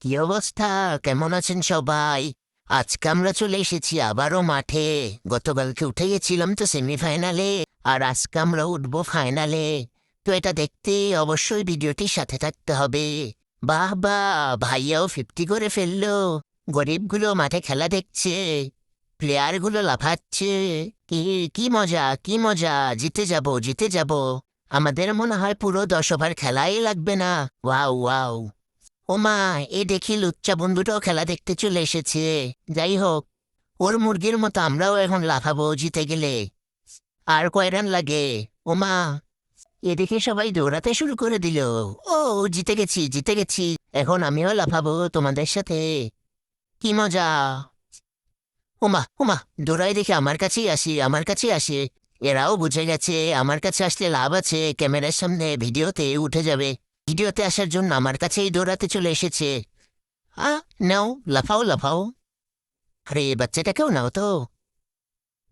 কি অবস্থা? কেমন আছেন সবাই? আজকে আমরা চলে এসেছি আবারও মাঠে। গতকালকে উঠে গেছিলাম তো সেমিফাইনালে, আর আজকে আমরা উঠবো ফাইনালে। তো এটা দেখতে অবশ্যই ভিডিওটির সাথে থাকতে হবে। বাহ বাহ, ভাইয়াও ফিফটি করে ফেলল। গরিবগুলো মাঠে খেলা দেখছে। প্লেয়ারগুলো লাফাচ্ছে। কি কি মজা কি মজা। জিতে যাব জিতে যাব। আমাদের মনে হয় পুরো দশ ওভার খেলাই লাগবে না। Wow wow. ওমা এ দেখি লুচ্চা বন্ধুটাও খেলা দেখতে চলে এসেছে। যাই হোক, ওর মুরগির মতো আমরাও এখন লাফাবো জিতে গেলে। আর কয় রান লাগে ওমা এদিকে সবাই দৌড়াতে শুরু করে দিল। ও, জিতে গেছি জিতে গেছি। এখন আমিও লাফাবো তোমাদের সাথে। কি মজা। ওমা ওমা দৌড়াই দেখে আমার কাছেই আসি, আমার কাছেই আসে। এরাও বুঝে গেছে, আমার কাছে আসলে লাভ আছে, ক্যামেরার সামনে ভিডিওতে উঠে যাবে। ভিডিওতে আসার জন্য আমার কাছেই দৌড়াতে চলে এসেছে। আ, নাও, লাফাও লাফাও। আরে, বাচ্চাটাকেও নাও তো।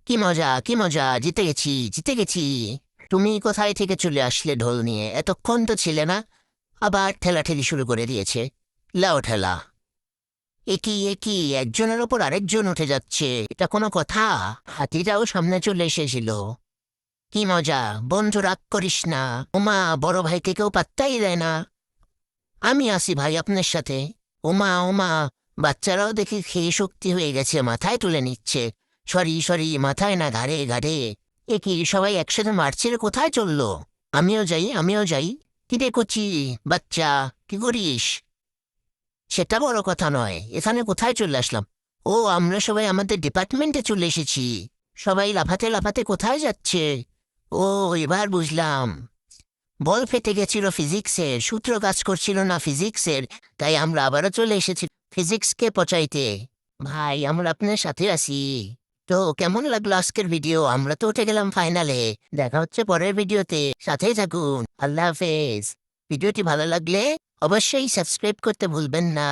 কি মজা কি মজা, জিতে গেছি জিতে গেছি। তুমি কোথায় থেকে চলে আসলে ঢোল নিয়ে? এতক্ষণ তো ছিলে না। আবার ঠেলাঠেলি শুরু করে দিয়েছে। লাও ঠেলা। একই একই একজনের ওপর আরেকজন উঠে যাচ্ছে। এটা কোনো কথা? হাতিটাও সামনে চলে এসেছিল। কি মজা বন্ধু রাগ করিস না। ওমা বড় ভাইকে কেউ পাত্তাই দেয় না। আমি আসি ভাই আপনার সাথে। ওমা ওমা বাচ্চারাও দেখি খেয়ে শক্তি হয়ে গেছে মাথায় তুলে নিচ্ছে। সরি সরি মাথায় না ঘাড়ে ঘাড়ে। এ কি সবাই একসাথে মারছে রে, কোথায় চলল? আমিও যাই আমিও যাই। কিরে কচি বাচ্চা কি করিস? সেটা বড় কথা নয় এখানে কোথায় চলে আসলাম? ও আমরা সবাই আমাদের ডিপার্টমেন্টে চলে এসেছি। সবাই লাফাতে লাফাতে কোথায় যাচ্ছে? ও এবার বুঝলাম। বল ফেটে গেছিল ফিজিক্সের, সূত্র কাজ করছিল না ফিজিক্সের, তাই আমরা আবারও চলে এসেছি ফিজিক্সকে পচাইতে। ভাই, আমরা আপনার সাথে আছি। তো কেমন লাগল আজকের ভিডিও? আমরা তো উঠে গেলাম ফাইনালে। দেখা হচ্ছে পরের ভিডিওতে। সাথেই থাকুন। আল্লাহ হাফেজ। ভিডিওটি ভালো লাগলে অবশ্যই সাবস্ক্রাইব করতে ভুলবেন না।